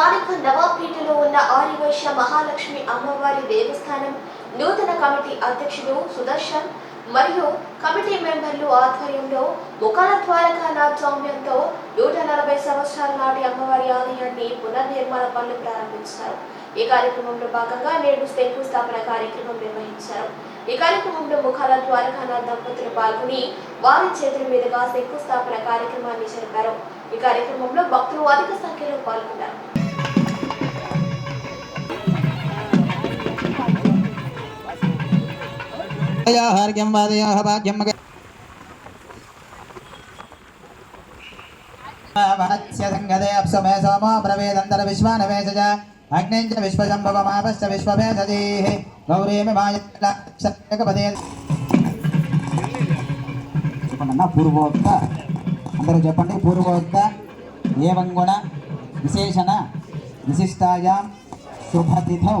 స్థానిక నవాబ్పేటలో ఉన్న ఆర్యవైశ్య మహాలక్ష్మి అమ్మవారి దేవస్థానం నూతన కమిటీ అధ్యక్షుడు సుదర్శన్ మరియు కమిటీ మెంబర్లు ఆధ్వర్యంలో ముఖాల ద్వారకానాథ్ సౌమ్యంతో నూట నలభై సంవత్సరాల నాటి అమ్మవారి ఆలయాన్ని పునర్నిర్మాణ పనులు ప్రారంభించారు. ఈ కార్యక్రమంలో భాగంగా నేడు శంకుస్థాపన కార్యక్రమం నిర్వహించారు. ఈ కార్యక్రమంలో ముఖాల ద్వారకానాథ్ దంపతులు పాల్గొని వారి చేతుల మీదుగా శంకుస్థాపన కార్యక్రమాన్ని జరిపారు. ఈ కార్యక్రమంలో భక్తులు అధిక సంఖ్యలో పాల్గొన్నారు. హార్గ్యం వాదయోహ భాగ్యం వనస్య సంగదే అప్సమే సోమో బ్రవేదంతర విశ్వానవేశజ అగ్నిం విశ్వశంభవమాపశ్చ విశ్వభేదజీః గౌరీమి మాయపదే చెప్పండి పూర్వోక్త అందరూ చెప్పండి పూర్వోక్త ఏవం గుణ విశేషణ విశిష్టాయాం శుభతిథౌ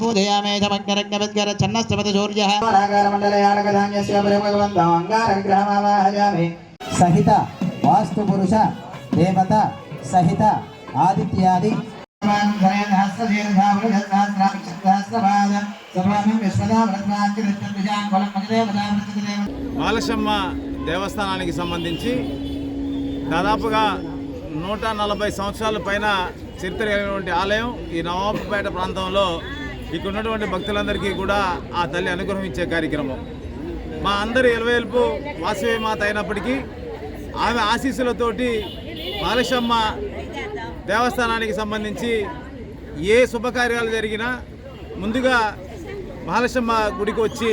పూజయామి చమగ్రగ్రవిద్గర ఛన్నస్తపతి సూర్యః. నాగారమండలయానకధాన్యస్య భగవంతం అంగారవిగ్రహమావాహయామి సహిత వాస్తు పురుష దేవత సహిత ఆదిత్యాది. బాలశమ్మ దేవస్థానానికి సంబంధించి దాదాపుగా నూట నలభై సంవత్సరాల పైన చరిత్ర కలిగినటువంటి ఆలయం ఈ నవాబుపేట ప్రాంతంలో ఇక్కడ ఉన్నటువంటి భక్తులందరికీ కూడా ఆ తల్లి అనుగ్రహం ఇచ్చే కార్యక్రమం. మా అందరి ఎలవేల్పు వాసవి మాత అయినప్పటికీ ఆమె ఆశీస్సులతోటి బాలశమ్మ దేవస్థానానికి సంబంధించి ఏ శుభకార్యాలు జరిగినా ముందుగా మహాలక్ష్మ గుడికి వచ్చి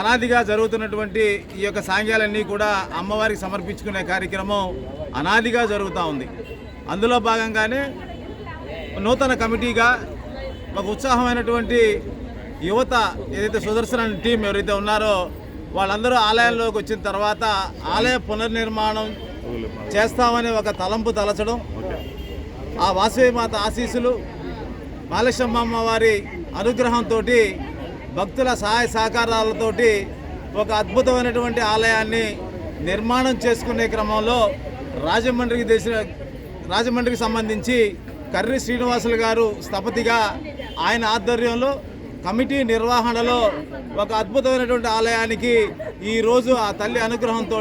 అనాదిగా జరుగుతున్నటువంటి ఈ యొక్క సాంగ్యాలన్నీ కూడా అమ్మవారికి సమర్పించుకునే కార్యక్రమం అనాదిగా జరుగుతూ ఉంది. అందులో భాగంగానే నూతన కమిటీగా ఒక ఉత్సాహమైనటువంటి యువత ఏదైతే సుదర్శన టీం ఎవరైతే ఉన్నారో వాళ్ళందరూ ఆలయంలోకి వచ్చిన తర్వాత ఆలయ పునర్నిర్మాణం చేస్తామని ఒక తలంపు తలచడం ఆ వాసవిమాత ఆశీస్సులు బాలశమ్మ అమ్మవారి అనుగ్రహంతో భక్తుల సహాయ సహకారాలతోటి ఒక అద్భుతమైనటువంటి ఆలయాన్ని నిర్మాణం చేసుకునే క్రమంలో రాజమండ్రికి దేశ రాజమండ్రికి సంబంధించి కర్రి శ్రీనివాసులు గారు స్థపతిగా ఆయన ఆధ్వర్యంలో కమిటీ నిర్వహణలో ఒక అద్భుతమైనటువంటి ఆలయానికి ఈరోజు ఆ తల్లి అనుగ్రహంతో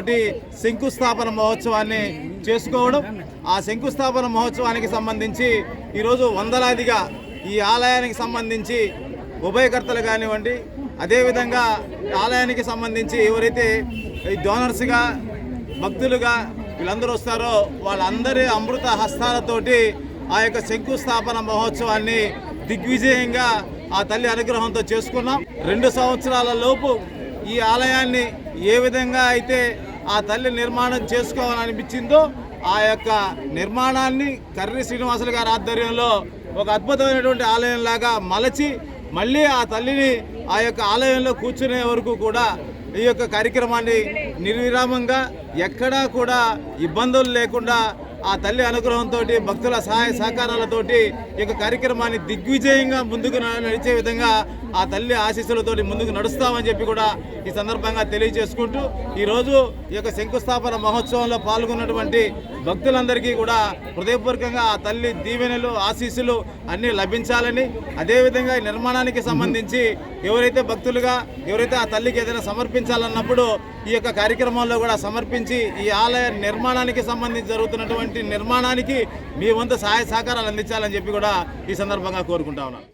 శంకుస్థాపన మహోత్సవాన్ని చేసుకోవడం ఆ శంకుస్థాపన మహోత్సవానికి సంబంధించి ఈరోజు వందలాదిగా ఈ ఆలయానికి సంబంధించి ఉభయకర్తలు కానివ్వండి అదేవిధంగా ఆలయానికి సంబంధించి ఎవరైతే ఈ డోనర్స్గా భక్తులుగా వీళ్ళందరూ వస్తారో వాళ్ళందరి అమృత హస్తాలతోటి ఆ యొక్క శంకుస్థాపన మహోత్సవాన్ని దిగ్విజయంగా ఆ తల్లి అనుగ్రహంతో చేసుకున్నాం. రెండు సంవత్సరాల లోపు ఈ ఆలయాన్ని ఏ విధంగా అయితే ఆ తల్లి నిర్మాణం చేసుకోవాలనిపించిందో ఆ యొక్క నిర్మాణాన్ని కర్రి శ్రీనివాసులు గారి ఆధ్వర్యంలో ఒక అద్భుతమైనటువంటి ఆలయంలాగా మలచి మళ్ళీ ఆ తల్లిని ఆ యొక్క ఆలయంలో కూర్చునే వరకు కూడా ఈ యొక్క కార్యక్రమాన్ని నిర్విరామంగా ఎక్కడా కూడా ఇబ్బందులు లేకుండా ఆ తల్లి అనుగ్రహంతో భక్తుల సహాయ సహకారాలతోటి ఈ యొక్క కార్యక్రమాన్ని దిగ్విజయంగా ముందుకు నడిచే విధంగా ఆ తల్లి ఆశీస్సులతోటి ముందుకు నడుస్తామని చెప్పి కూడా ఈ సందర్భంగా తెలియజేసుకుంటూ ఈరోజు ఈ యొక్క శంకుస్థాపన మహోత్సవంలో పాల్గొన్నటువంటి భక్తులందరికీ కూడా హృదయపూర్వకంగా ఆ తల్లి దీవెనలు ఆశీస్సులు అన్నీ లభించాలని అదేవిధంగా ఈ నిర్మాణానికి సంబంధించి ఎవరైతే భక్తులుగా ఎవరైతే ఆ తల్లికి ఏదైనా సమర్పించాలన్నప్పుడు ఈ యొక్క కార్యక్రమంలో కూడా సమర్పించి ఈ ఆలయ నిర్మాణానికి సంబంధించి జరుగుతున్నటువంటి నిర్మాణానికి మీ వంతు సహాయ సహకారాలు అందించాలని చెప్పి కూడా ఈ సందర్భంగా కోరుకుంటా ఉన్నాను.